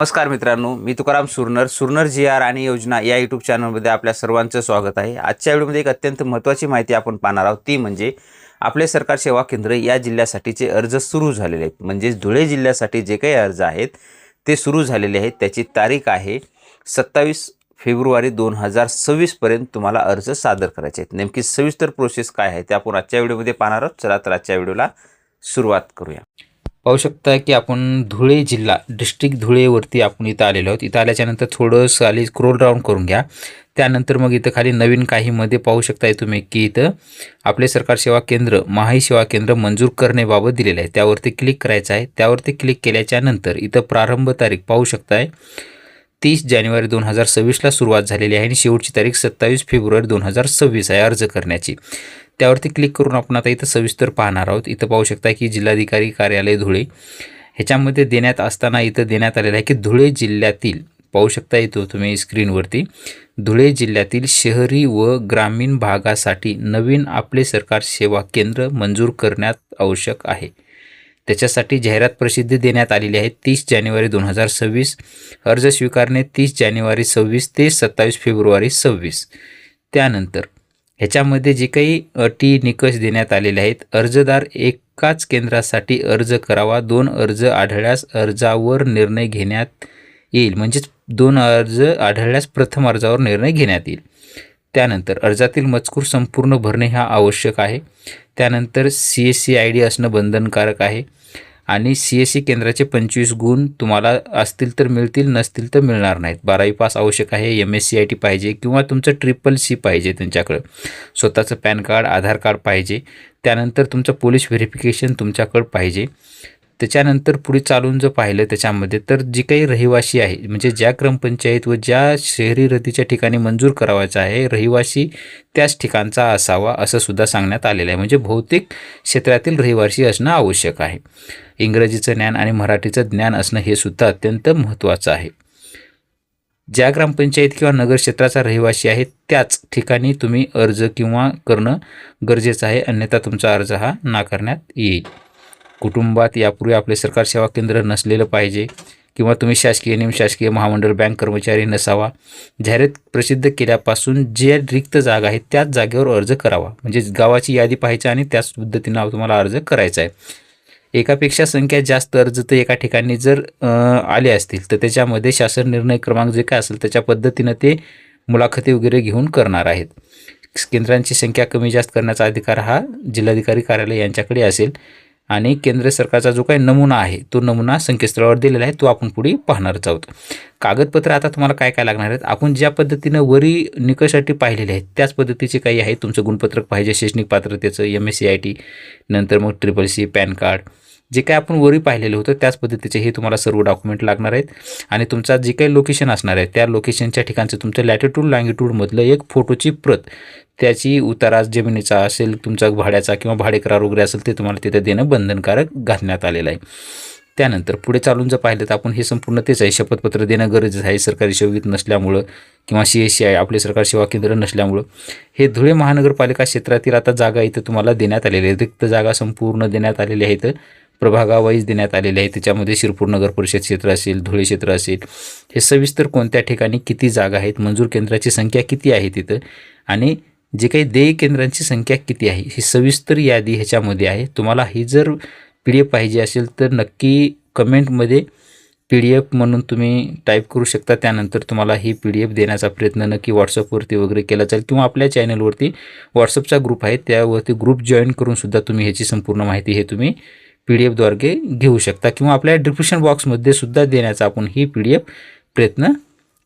नमस्कार मित्रांनो मी तुकाराम सुरनर. सुरनर जी आर आणि योजना या यूट्यूब चॅनलमध्ये आपल्या सर्वांचं स्वागत आहे. आजच्या व्हिडिओमध्ये एक अत्यंत महत्त्वाची माहिती आपण पाहणार आहोत. ती म्हणजे आपले सरकार सेवा केंद्र या जिल्ह्यासाठीचे अर्ज सुरू झालेले आहेत. म्हणजेच धुळे जिल्ह्यासाठी जे काही अर्ज आहेत ते सुरू झालेले आहेत. त्याची तारीख आहे सत्तावीस फेब्रुवारी दोन हजार सव्वीसपर्यंत तुम्हाला अर्ज सादर करायचे आहेत. नेमकी सविस्तर प्रोसेस काय आहे ते आपण आजच्या व्हिडिओमध्ये पाहणार आहोत. चला तर आजच्या व्हिडिओला सुरुवात करूया. पाहू शकता की आपण धुळे जिल्हा डिस्ट्रिक्ट धुळेवरती आपण इथं आलेलो आहोत. इथं आल्याच्यानंतर थोडंसं खाली स्क्रोल डाऊन करून घ्या. त्यानंतर मग इथं खाली नवीन काहीमध्ये पाहू शकताय तुम्ही की इथं आपले सरकार सेवा केंद्र महाई सेवा केंद्र मंजूर करण्याबाबत दिलेलं आहे. त्यावरती क्लिक करायचं आहे. त्यावरती क्लिक केल्याच्यानंतर इथं प्रारंभ तारीख पाहू शकताय. तीस जानेवारी दोन हजार सव्वीसला सुरुवात झालेली आहे आणि शेवटची तारीख सत्तावीस फेब्रुवारी दोन हजार सव्वीस आहे अर्ज करण्याची. त्यावरती क्लिक करून आपण आता इथं सविस्तर पाहणार आहोत. इथं पाहू शकता की जिल्हाधिकारी कार्यालय धुळे ह्याच्यामध्ये देण्यात असताना इथं देण्यात आलेलं आहे की धुळे जिल्ह्यातील पाहू शकता येतो तुम्ही स्क्रीनवरती धुळे जिल्ह्यातील शहरी व ग्रामीण भागासाठी नवीन आपले सरकार सेवा केंद्र मंजूर करण्यात आवश्यक आहे. त्याच्यासाठी जाहिरात प्रसिद्धी देण्यात आलेली आहे तीस जानेवारी दोन हजार सव्वीस. अर्ज स्वीकारणे तीस जानेवारी सव्वीस ते सत्तावीस फेब्रुवारी सव्वीस. त्यानंतर ह्याच्यामध्ये जे काही अटी निकष देण्यात आलेले आहेत अर्जदार एकाच केंद्रासाठी अर्ज करावा दोन अर्ज आढळल्यास अर्जावर निर्णय घेण्यात येईल. म्हणजेच दोन अर्ज आढळल्यास प्रथम अर्जावर निर्णय घेण्यात येईल. त्यानंतर अर्जातील मजकूर संपूर्ण भरणे हा आवश्यक आहे. त्यानंतर C S C I D असणं बंधनकारक आहे. आणि सी एस सी केंद्राचे पंचवीस गुण तुम्हाला असतील तर मिळतील नसतील तर मिळणार नाहीत. बारावी पास आवश्यक आहे M S C I T पाहिजे किंवा तुमचं ट्रिपल सी पाहिजे त्यांच्याकडं. स्वतःचं पॅन कार्ड आधार कार्ड पाहिजे. त्यानंतर तुमचं पोलीस व्हेरिफिकेशन तुमच्याकडं पाहिजे. त्याच्यानंतर पुढे चालून जर पाहिलं त्याच्यामध्ये तर जी काही रहिवासी आहे म्हणजे ज्या ग्रामपंचायत व ज्या शहरी रतीच्या ठिकाणी मंजूर करावायचा आहे रहिवासी त्याच ठिकाणचा असावा असं सुद्धा सांगण्यात आलेलं आहे. म्हणजे भौतिक क्षेत्रातील रहिवासी असणं आवश्यक आहे. इंग्रजीचं ज्ञान आणि मराठीचं ज्ञान असणं हे सुद्धा अत्यंत महत्त्वाचं आहे. ज्या ग्रामपंचायत किंवा नगर क्षेत्राचा रहिवासी आहे त्याच ठिकाणी तुम्ही अर्ज किंवा करणं गरजेचं आहे अन्यथा तुमचा अर्ज हा नाकारण्यात येईल. कुटुंबात यापूर्वी आपले सरकार सेवा केंद्र नसलेलं पाहिजे किंवा तुम्ही शासकीय निमशासकीय महामंडळ बँक कर्मचारी नसावा. जाहिरात प्रसिद्ध केल्यापासून जे रिक्त जागा आहे त्याच जागेवर अर्ज करावा. म्हणजे गावाची यादी पाहायची आणि त्याच पद्धतीनं तुम्हाला अर्ज करायचा आहे. एकापेक्षा संख्या जास्त अर्ज तर एका ठिकाणी जर आले असतील तर त्याच्यामध्ये शासन निर्णय क्रमांक जे काय असेल त्याच्या पद्धतीनं ते मुलाखती वगैरे घेऊन करणार आहेत. केंद्रांची संख्या कमी जास्त करण्याचा अधिकार हा जिल्हाधिकारी कार्यालय यांच्याकडे असेल. आणि केंद्र सरकारचा जो काही नमुना आहे तो नमुना संकेतस्थळावर दिलेला आहे तो आपण पुढे पाहणारच आहोत. कागदपत्र आता तुम्हाला काय काय लागणार आहेत? आपण ज्या पद्धतीनं वरी निकषासाठी पाहिलेले आहेत त्याच पद्धतीचे काही आहे? तुमचं गुणपत्रक पाहिजे शैक्षणिक पात्रतेचं M S C I T नंतर मग ट्रिपल सी पॅन कार्ड जे काय आपण वरी पाहिलेलं होतं त्याच पद्धतीचे हे तुम्हाला सर्व डॉक्युमेंट लागणार आहेत. आणि तुमचा जे काही लोकेशन असणार आहे त्या लोकेशनच्या ठिकाणचं तुमचं लॅटिट्यूड लँगिट्यूडमधलं एक फोटोची प्रत त्याची उतारा जमिनीचा असेल तुमचा भाड्याचा किंवा भाडेकरार वगैरे असेल ते तुम्हाला तिथे देणं बंधनकारक घालण्यात आलेलं आहे. त्यानंतर पुढे चालून जर पाहिलं तर आपण हे संपूर्ण तेच आहे. शपथपत्र देणं गरजेचं आहे सरकारी सेवेत नसल्यामुळं किंवा सी एस सी आहे आपले सरकार सेवा केंद्र नसल्यामुळं. हे धुळे महानगरपालिका क्षेत्रातील आता जागा इथं तुम्हाला देण्यात आलेली आहे. रिक्त जागा संपूर्ण देण्यात आलेल्या आहेत प्रभागावाईज देण्यात आलेले आहे. त्याच्यामध्ये शिरपूर नगर परिषद क्षेत्र असेल धुळे क्षेत्र असेल हे सविस्तर कोणत्या ठिकाणी किती जागा आहेत मंजूर केंद्राची संख्या किती आहे तिथं आणि जे काही देय केंद्रांची संख्या किती आहे ही सविस्तर यादी ह्याच्यामध्ये आहे. तुम्हाला ही जर पी डी एफ पाहिजे असेल तर नक्की कमेंटमध्ये पी डी एफ म्हणून तुम्ही टाईप करू शकता. त्यानंतर तुम्हाला ही पी डी एफ देण्याचा प्रयत्न नक्की व्हॉट्सअपवरती वगैरे केला जाईल किंवा आपल्या चॅनलवरती व्हॉट्सअपचा ग्रुप आहे त्यावरती ग्रुप जॉईन करून सुद्धा तुम्ही ह्याची संपूर्ण माहिती हे तुम्ही पी डी एफद्वारे घेऊ शकता किंवा आपल्या डिस्क्रिप्शन बॉक्समध्ये सुद्धा देण्याचा आपण ही पी डी एफ प्रयत्न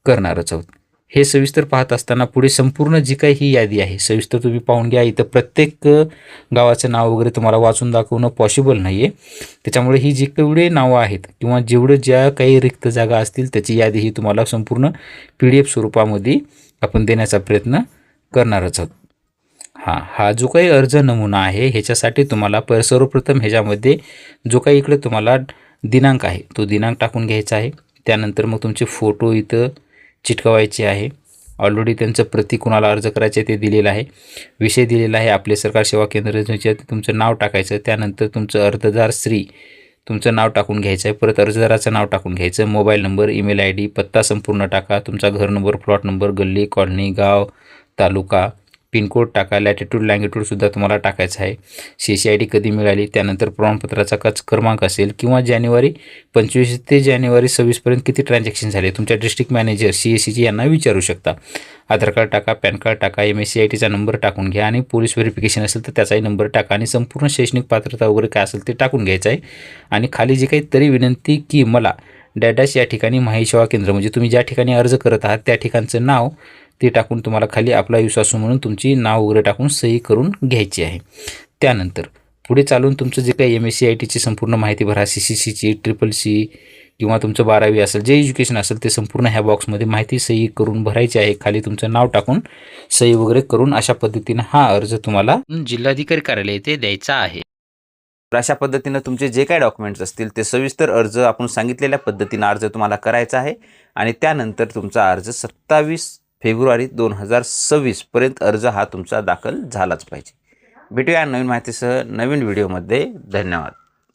करणारच आहोत. हे सविस्तर पाहत असताना पुढे संपूर्ण जी काही ही यादी आहे सविस्तर तुम्ही पाहून घ्या. इथं प्रत्येक गावाचं नाव वगैरे तुम्हाला वाचून दाखवणं पॉसिबल नाही आहे त्याच्यामुळे ही जी केवढे नावं आहेत किंवा जेवढं ज्या काही रिक्त जागा असतील त्याची यादी ही तुम्हाला संपूर्ण पी डी एफ स्वरूपामध्ये आपण देण्याचा प्रयत्न करणारच आहोत. हां हा जो काही अर्ज नमुना आहे ह्याच्यासाठी तुम्हाला प सर्वप्रथम ह्याच्यामध्ये जो काही इकडे तुम्हाला दिनांक आहे तो दिनांक टाकून घ्यायचा आहे. त्यानंतर मग तुमचे फोटो इथं चिटकवायचे आहे. ऑलरेडी त्यांचं प्रति कुणाला अर्ज करायचे ते दिलेलं आहे. विषय दिलेला आहे आपले सरकार सेवा केंद्र तुमचं नाव टाकायचं त्यानंतर तुमचं अर्जदार श्री तुमचं नाव टाकून घ्यायचं आहे. परत अर्जदाराचं नाव टाकून घ्यायचं mobile number email I D पत्ता संपूर्ण टाका तुमचा घर नंबर प्लॉट नंबर गल्ली कॉलनी गाव तालुका पिनकोड टाका लॅटिट्यूड लँगिट्यूडसुद्धा तुम्हाला टाकायचं आहे. सी सी आय डी कधी मिळाली? त्यानंतर प्रमाणपत्राचा कच क्रमांक असेल किंवा जानेवारी पंचवीस ते जानेवारी सव्वीसपर्यंत किती ट्रान्झॅक्शन झाले? तुमच्या डिस्ट्रिक्ट मॅनेजर सी एस सीची यांना विचारू शकता. आधार कार्ड टाका पॅन कार्ड टाका एम एस सी आय टीचा नंबर टाकून घ्या आणि पोलीस व्हेरिफिकेशन असेल तर त्याचाही नंबर टाका आणि संपूर्ण शैक्षणिक पात्रता वगैरे काय असेल ते टाकून घ्यायचं आहे. आणि खाली जी काही तरी विनंती की मला डॅडॅश या ठिकाणी माही सेवा केंद्र म्हणजे तुम्ही ज्या ठिकाणी अर्ज करत आहात त्या ठिकाणचं नाव ते टाकून तुम्हाला खाली आपला विश्वासू म्हणून तुमची नाव वगैरे टाकून सही करून घ्यायची आहे. त्यानंतर पुढे चालून तुमचं जे काही एम एस सी आय टीची संपूर्ण माहिती भरा सी सी सीची ट्रिपल सी किंवा तुमचं बारावी असेल जे एज्युकेशन असेल ते संपूर्ण ह्या बॉक्समध्ये माहिती सही करून भरायची आहे. खाली तुमचं नाव टाकून सही वगैरे करून अशा पद्धतीनं हा अर्ज तुम्हाला जिल्हाधिकारी कार्यालय येथे द्यायचा आहे. तर अशा पद्धतीनं तुमचे जे काही डॉक्युमेंट्स असतील ते सविस्तर अर्ज आपण सांगितलेल्या पद्धतीनं अर्ज तुम्हाला करायचा आहे. आणि त्यानंतर तुमचा अर्ज सत्तावीस फेब्रुवारी दोन हजार सव्वीसपर्यंत अर्ज हा तुमचा दाखल झालाच पाहिजे. भेटूया नवीन माहितीसह नवीन व्हिडिओमध्ये. धन्यवाद.